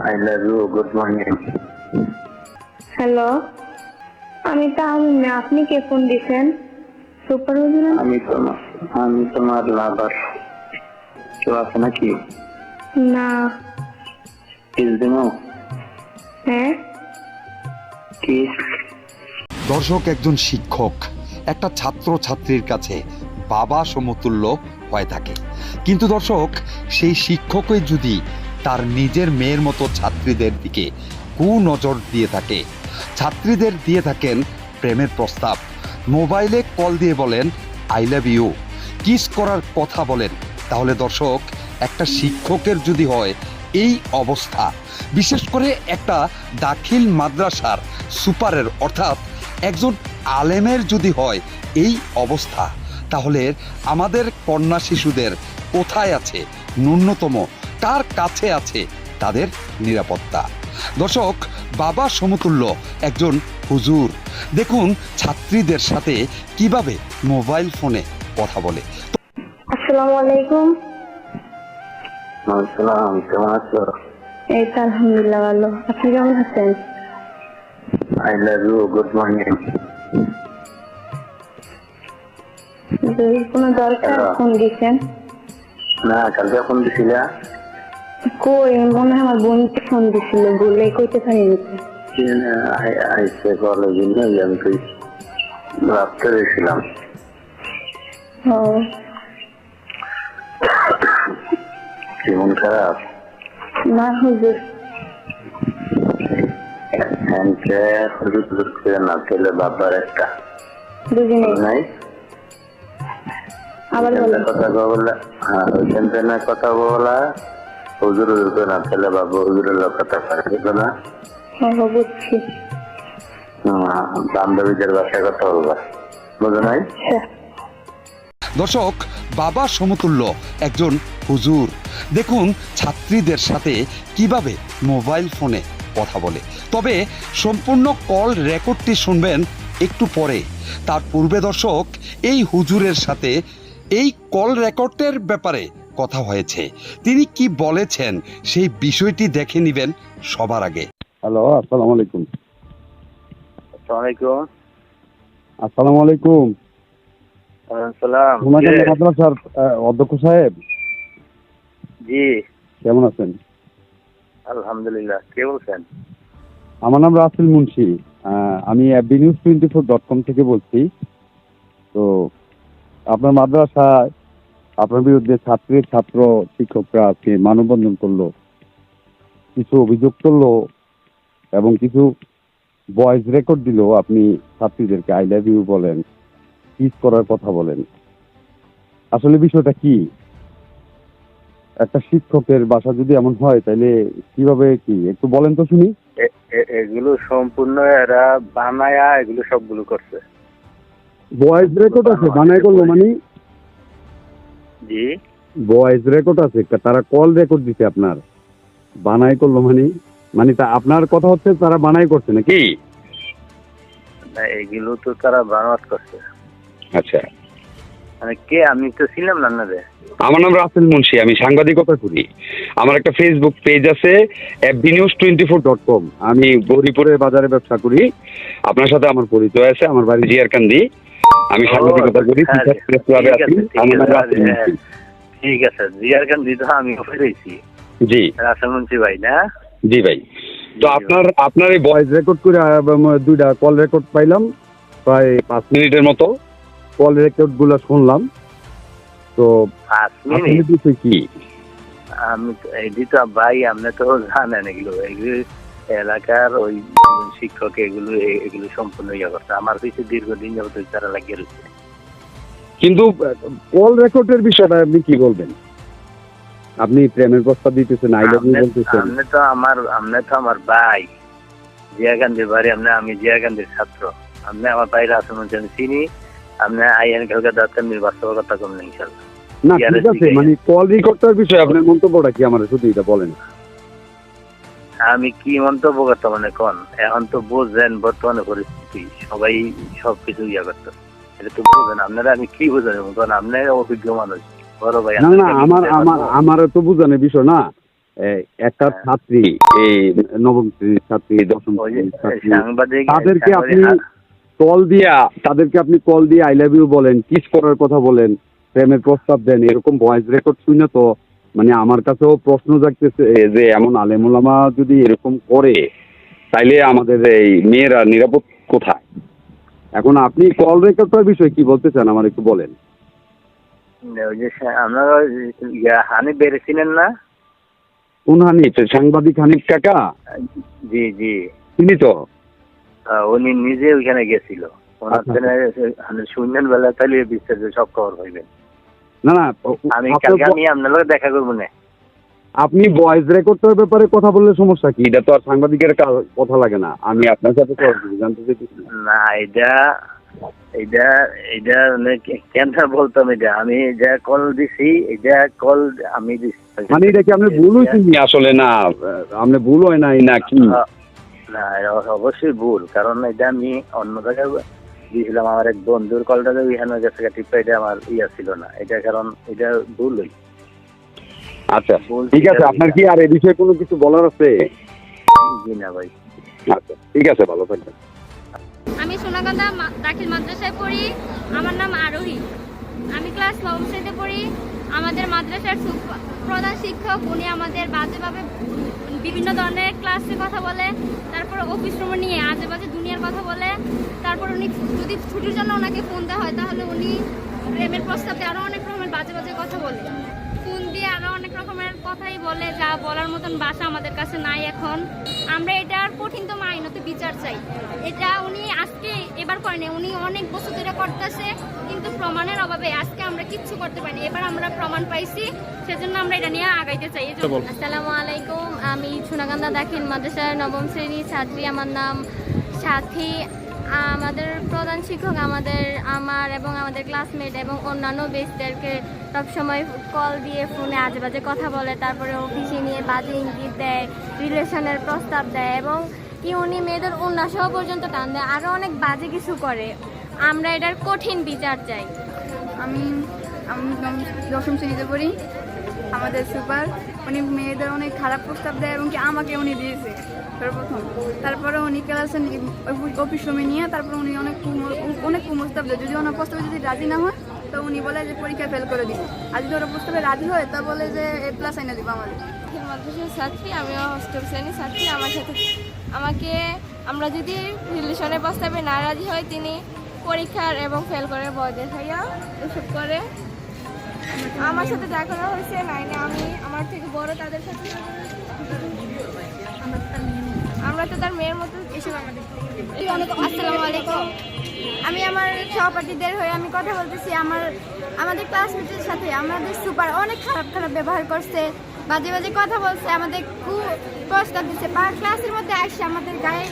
I love you. Good morning. Hello আমি তাহমিম না আপনি কে ফোন দিছেন? সুপার হুজুর? আমি তোমার আমি তোমার লাভার কেউ আছে নাকি? না। কিস দিমো? হ্যাঁ? কিস দর্শক একজন শিক্ষক একটা ছাত্র ছাত্রীর কাছে বাবা সমতুল্য হয়ে থাকে। কিন্তু দর্শক সেই শিক্ষকই যদি তার নিজের মেয়ের মতো ছাত্রীদের দিকে কুনজর দিয়ে থাকে। ছাত্রীদের দিয়ে থাকেন প্রেমের প্রস্তাব। মোবাইলে কল দিয়ে বলেন, আই লাভ ইউ। কিস করার কথা বলেন। তাহলে দর্শক, একটা শিক্ষকের যদি হয় এই অবস্থা। বিশেষ করে একটা দাখিল মাদ্রাসার সুপারের, অর্থাৎ একজন আলেমের যদি হয় এই অবস্থা। তাহলে আমাদের কন্যা শিশুদের কোথায় আছে? ন্যূনতম কার কাছে আছে তাদের নিরাপত্তা। দর্শক বাবা সমতুল্য একজন হুজুর। দেখুন ছাত্রীদের সাথে কীভাবে মোবাইল ফোনে কথা বলে। আসসালামু আলাইকুম। আসসালাম কেমন আছো? এই তো আলহামদুলিল্লাহ ভালো। আপনি কেমন আছেন? I love you good morning কোনো দরকার ফোন দিছেন না কালকে ফোন দিছিলা? কই? মনে হয় আমার বোনকে ফোন দিছিল বলে কইতে পারি নাকি? আইসে কলেজে নেই আমি তুই। রাত্রে গেছিলাম। ও। কি খারাপ? না হুজুর। হ্যান্ডকে হুজুর হুজুর করে না তাহলে বাবার একটা। নাই নাই? আবার কথা বলা হ্যাঁ ওইখান থেকে কথা বলা হুজুর হুজুর না বাবা হুজুরের না? বুঝছি। হ্যাঁ, বান্ধবীদের বাসায় কথা বলবা বুঝো নাই? আচ্ছা দর্শক বাবা সমতুল্য একজন হুজুর। দেখুন ছাত্রীদের সাথে কীভাবে মোবাইল ফোনে কথা বলে। তবে সম্পূর্ণ কল রেকর্ডটি শুনবেন একটু পরে। তার পূর্বে দর্শক এই হুজুরের সাথে এই কল রেকর্ডের ব্যাপারে কথা হয়েছে। তিনি কি বলেছেন সেই বিষয়টি দেখে নেবেন সবার আগে। হ্যালো আসসালামু আলাইকুম। আসসালামাইকুম আসসালামু আলাইকুম। সালাম। মাদ্রাসার অধ্যক্ষ সাহেব? জি। কেমন আছেন? আলহামদুলিল্লাহ কে বলছেন? আমার নাম রাসেল মুন্সি। আহ, আমি AB news twenty four dot com থেকে বলছি। তো আপনার মাদ্রাসায় আপনার বিরুদ্ধে ছাত্রী ছাত্র শিক্ষকরা আজকে মানববন্ধন করল কিছু অভিযোগ করল এবং কিছু ভয়েস রেকর্ড দিলো আপনি ছাত্রীদেরকে আই লাভ ইউ বলেন কিস করার কথা বলেন। আসলে বিষয়টা কি? একটা শিক্ষকের বাসা যদি এমন হয় তাহলে কীভাবে কি? একটু বলেন তো শুনি। এগুলো সম্পূর্ণ এরা বানায়া এগুলো সবগুলো করছে। ভয়েস রেকর্ড আছে বানাই করল মানে? জি। ভয়েস রেকর্ড আছে তারা কল রেকর্ড দিতে আপনার। বানাই করল মানে মানে তা আপনার কথা হচ্ছে তারা বানাই করছে নাকি? না এগুলো তো তারা বানাত করছে। আচ্ছা। মানে কে আমি তো ছিলাম না না আমার নাম রাসেল মুন্সি আমি সাংবাদিকতা করি। আমার একটা ফেসবুক পেজ আছে FB news twenty four dot com আমি গৌরীপুরের বাজারে ব্যবসা করি। আপনার সাথে আমার পরিচয় আছে আমার বাড়ি জিয়ারকান্দি। আমি সাংবাদিকতা করি হ্যাঁ, ঠিক আছে, হ্যাঁ। ঠিক আছে জিয়ার খান দিদি আমি ফিরেছি জি। রাসামন্ত্রী ভাই না? জি ভাই। তো আপনার আপনার এই ভয়েস রেকর্ড করে দুইটা কল রেকর্ড পাইলাম প্রায় পাঁচ মিনিটের মতো। কল রেকর্ডগুলো শুনলাম। তো পাঁচ মিনিট? কি? আমি এটি তো ভাই আপনি তো জানেন এগুলো। এগুলো এলাকার ওই শিক্ষক এগুলো এগুলো সম্পূর্ণ ইয়ে করছে। আমার পিছিয়ে দীর্ঘদিন যাবত তারা লাগিয়ে রয়েছে। কিন্তু কল রেকর্ডের বিষয়টা আপনি কি বলবেন? আপনি প্রেমের প্রস্তাব দিতেছেন আই লাভ ইউ বলতেছেন। আপনি তো আমার আপনি তো আমার ভাই জিয়া গান্ধীর বাড়ি আপনি আমি জিয়া গান্ধীর ছাত্র। আপনি আমার বাইরে আসেন আমি চিনি। আপনি আইএন কালকে দরকার নির্বাচকতা করবেন ইনশাল্লাহ না ঠিক আছে মানে কল রেকর্ডটার বিষয়ে আপনার মন্তব্যটা কি? আমার শুধু এটা বলেন। আমি কি মন্তব্য করতাম মানে কোন এখন তো বুঝছেন বর্তমানে পরিস্থিতি। সবাই সবকিছু ইয়ে করতে। এটা তো বুঝেন আপনারা আমি কি বুঝেন? কারণ আপনার অভিজ্ঞ মানুষ বড় ভাই না না আমার আমার তো বুঝানোর বিষয় না। একটা হ্যাঁ। ছাত্রী এই নবম শ্রেণির ছাত্রী দশম শ্রেণির ছাত্রী তাদেরকে আপনি কল দিয়া তাদেরকে আপনি কল দিয়ে আই লাভ ইউ বলেন কিস করার কথা বলেন প্রেমের প্রস্তাব দেন এরকম ভয়েস রেকর্ড শুনে তো মানে আমার কাছেও প্রশ্ন জাগতেছে যে এমন আলেমুলামা যদি এরকম করে তাইলে আমাদের এই মেয়েরা নিরাপদ কোথায়? এখন আপনি কল রেকর্ডটার বিষয়ে কি বলতে চান আমার একটু বলেন। আপনারা হানি বেড়েছিলেন না? কোন হানিফ? সাংবাদিক হানিফ কাকা? জি জি। তিনি তো? আহ, উনি নিজে ওইখানে গেছিল। ওনার শুনলেন বেলা তাহলে বিস্তারিত সব খবর হইবেন না না আমি কালকে আমি আপনার দেখা করব না। আপনি ভয়েস রেকর্ডটার ব্যাপারে কথা বললে সমস্যা কি? এটা তো আর সাংবাদিকের কথা লাগে না। আমি আপনার সাথে জানতে চাইতেছি না। এটা এটা এটা মানে কেন বলতাম এটা? আমি যা কল দিছি এটা কল আমি দিছি। মানে এটা কি আপনি ভুল হয়েছে আসলে না আপনি ভুল হয় নাই না কি? না অবশ্যই ভুল। কারণ এটা আমি অন্য জায়গায় দিয়েছিলাম আমার এক বন্ধুর কলটাকে ওইখানে গেছে টিপটা এটা আমার ইয়া ছিল না। এটা কারণ এটা ভুল হই আচ্ছা ঠিক আছে আপনার কি আর এই বিষয়ে কোনো কিছু বলার আছে? জি না ভাই। আচ্ছা ঠিক আছে ভালো থাকবেন। আমি সোনাকান্দা দাখিল মাদ্রাসায় পড়ি আমার নাম আরোহী। আমি ক্লাস নবম শ্রেণীতে পড়ি আমাদের মাদ্রাসার প্রধান শিক্ষক উনি আমাদের বাজেভাবে বিভিন্ন ধরনের ক্লাসে কথা বলে, তারপর অফিস রুমে নিয়ে আজে বাজে দুনিয়ার কথা বলে, তারপর উনি যদি ছুটির জন্য ওনাকে ফোন দেওয়া হয়, তাহলে উনি প্রেমের প্রস্তাবে আরও অনেক রকমের বাজে বাজে কথা বলে। দিয়ে আরও অনেক রকমের কথাই বলে যা বলার মতন ভাষা আমাদের কাছে নাই এখন। আমরা এটার কঠিনতম আইনত বিচার চাই। এটা উনি আজকে এবার করেনি উনি অনেক বছর ধরে করতেছে কিন্তু প্রমাণের অভাবে আজকে আমরা কিচ্ছু করতে পারিনি এবার আমরা প্রমাণ পাইছি সেজন্য আমরা এটা নিয়ে আগাইতে চাই। আসসালামু আলাইকুম আমি সোনাকান্দা দাখিল মাদ্রাসার নবম শ্রেণির ছাত্রী। আমার নাম সাথী আমাদের প্রধান শিক্ষক আমাদের আমার এবং আমাদের ক্লাসমেট এবং অন্যান্য বেস্টদেরকে সবসময় কল দিয়ে ফোনে আজে বাজে কথা বলে, তারপরে অফিসে নিয়ে বাজে ইঙ্গিত দেয় রিলেশনের প্রস্তাব দেয় এবং কি উনি মেয়েদের উন্নাসহ পর্যন্ত টান দেয় আরও অনেক বাজে কিছু করে। আমরা এটার কঠিন বিচার চাই। আমি দশম শ্রেণীতে পড়ি, আমাদের সুপার, উনি মেয়েদের অনেক খারাপ প্রস্তাব দেয় এবং কি আমাকে উনি দিয়েছে। সর্বপ্রথম তারপরে উনি ক্লাসে অফিস রুমে নিয়ে তারপরে উনি অনেক অনেক কুমস্তাব দেয়। যদি ওনার প্রস্তাবে যদি রাজি না হয়, তো উনি বলে যে পরীক্ষা ফেল করে দিব। আর যদি ওরা প্রস্তাবে রাজি হয়, তা বলে যে এ প্লাস আইনা দিব আমাদের। মাদ্রাসার ছাত্রী আমি অষ্টম শ্রেণির ছাত্রী আমার সাথে আমাকে আমরা যদি রিলেশনের প্রস্তাবে না রাজি হয়, তিনি পরীক্ষার এবং ফেল করে ভয় দেখাইয়া এসব করে। আমার সাথে দেখা হয়েছে নাইনে আমি আমার থেকে বড় তাদের সাথে আমরা তো তার মেয়ের মতো আমি আমার সহপাঠীদের হয়ে আমি কথা বলতেছি। আমার, আমাদের ক্লাসমেটের সাথে আমাদের সুপার অনেক খারাপ খারাপ ব্যবহার করছে। বাজে বাজে কথা বলছে, আমাদের কু প্রস্তাব দিচ্ছে বা ক্লাসের মধ্যে আসছে আমাদের গায়ে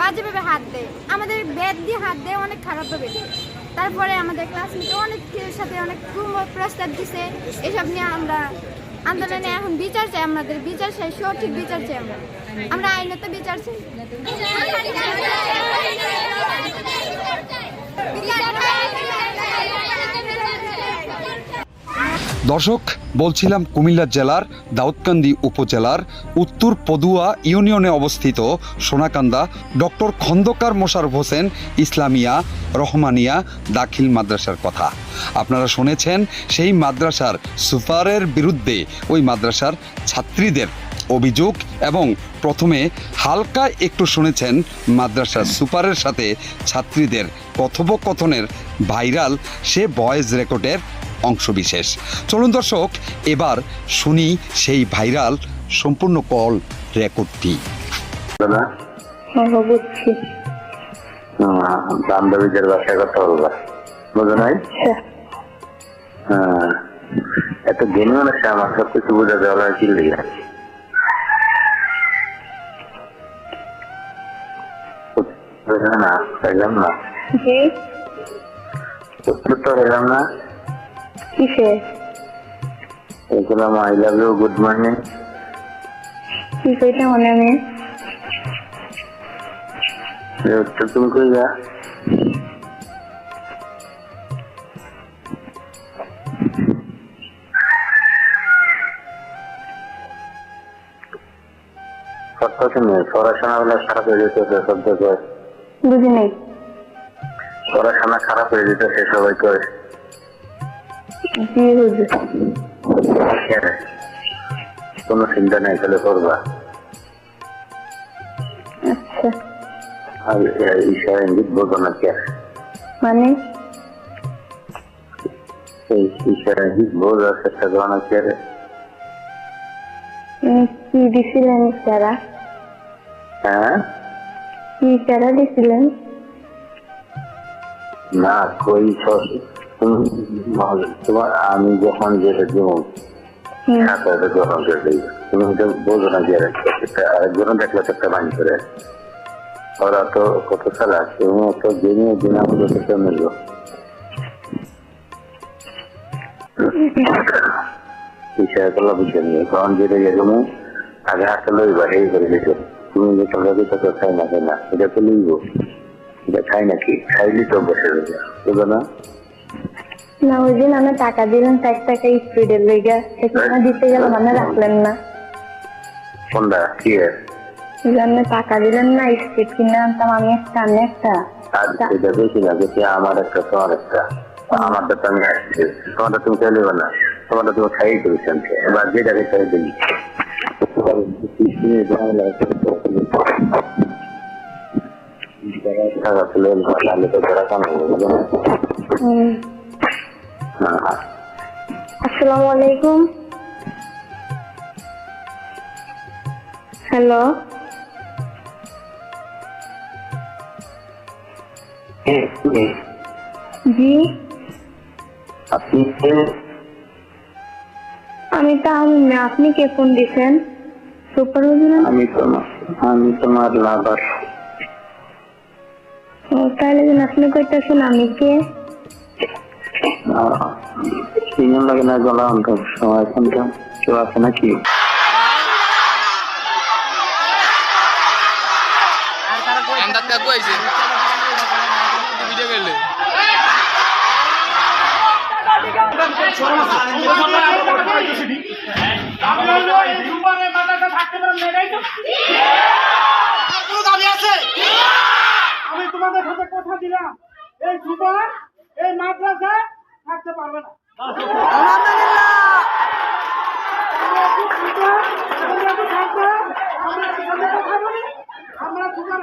বাজেভাবে হাত দেয়। আমাদের বেদ দিয়ে হাত দেয় অনেক খারাপভাবে। তারপরে আমাদের ক্লাসমেটে অনেকের সাথে অনেক কু প্রস্তাব দিছে। এসব নিয়ে আমরা আন্দোলনে এখন বিচার চাই আমাদের বিচার চাই সঠিক বিচার চাই আমরা। আমরা আইনত বিচার চাই। দর্শক, বলছিলাম কুমিল্লা জেলার দাউদকান্দি উপজেলার উত্তর পদুয়া ইউনিয়নে অবস্থিত সোনাকান্দা ডক্টর খন্দকার মোশারফ হোসেন ইসলামিয়া রহমানিয়া দাখিল মাদ্রাসার কথা। আপনারা শুনেছেন সেই মাদ্রাসার সুপারের বিরুদ্ধে ওই মাদ্রাসার ছাত্রীদের অভিযোগ এবং প্রথমে হালকা একটু শুনেছেন মাদ্রাসার সুপারের সাথে ছাত্রীদের কথোপকথনের ভাইরাল সে ভয়েস রেকর্ডের অংশবিশেষ। চলুন দর্শক এবার শুনি সেই ভাইরাল সম্পূর্ণ কল রেকর্ডটি। দাদা? বুঝছি বান্ধবীদের বাসায় কথা বলবা বুঝো নাই? হ্যাঁ। হ্যাঁ। এত জ্ঞানী মানুষ আমার সব কিছু বোঝা যাওয়া কি লেগে না পাইলাম না। উত্তর তো পেলাম না। কিসে? বলছিলাম I love you good morning কি কইতে মনে আমি উত্তর তুমি কই যা সত্য শুনে পড়াশোনা হলে খারাপ হয়ে যেত সে শব্দ কয় বুঝি নাই পড়াশোনা খারাপ হয়ে যেত সে সবাই কয়। কোনো চিন্তা নাই তাহলে করবা এই ইশারা ইঙ্গিত বোঝার চেষ্টা করো কি দিছিলেন ইশারা হ্যাঁ কি ইশারা দিছিলেন? না, কই সব- তুমি- তোমার আমি যখন যেটা দিব হুম, গ্রহণ করে দিই। তুমি তো বোঝো না যে আরেকজন দেখলে একটা বান করে। ওরা তো কত সালা তুমি তো দিনে দিন আমাদের কাছে মিলবো বিষয় করল বুঝে নিয়ে কারণ যেটা যেরকম আগে হাতে লইবা এই করে দিত। তুমি যে তোমরা তো খাই না খাই না। এটা তো লইব। এটা খাই নাকি? খাইলি তো বসে বুঝো না? না ওই দিন আমি টাকা দিলেন ষাট টাকা স্পিডের লেগে সেখানে দিতে গেলে মানে রাখলেন না। কোনটা? কি জন্য টাকা দিলেন না স্পিড কিনে আনতাম আমি একটা আমি একটা। সেটা বেশি না বেশি আমার একটা তোমার একটা। আমারটা তো আমি আসছি তোমারটা তুমি চাইলে না। তোমারটা তুমি খাই করেছেন এবার যেটাকে টাকা তুলে ধরা হুম, হ্যাঁ আসসালামু আলাইকুম। হ্যালো। জি। আপনি? আমি তাহমিদ না আপনি কে ফোন দিছেন? সুপার আমি তোমার আমি তোমার লাভার ও তাহলে আপনি কইতেছেন আমি কে? তিনজন লাগে না গলা অন্তর এখন তো কেউ আছে নাকি আমি তোমাদের সাথে কথা দিলাম এই সুপার এই মাদ্রাসা থাকতে পারবে না সুপার? আমরা বসো।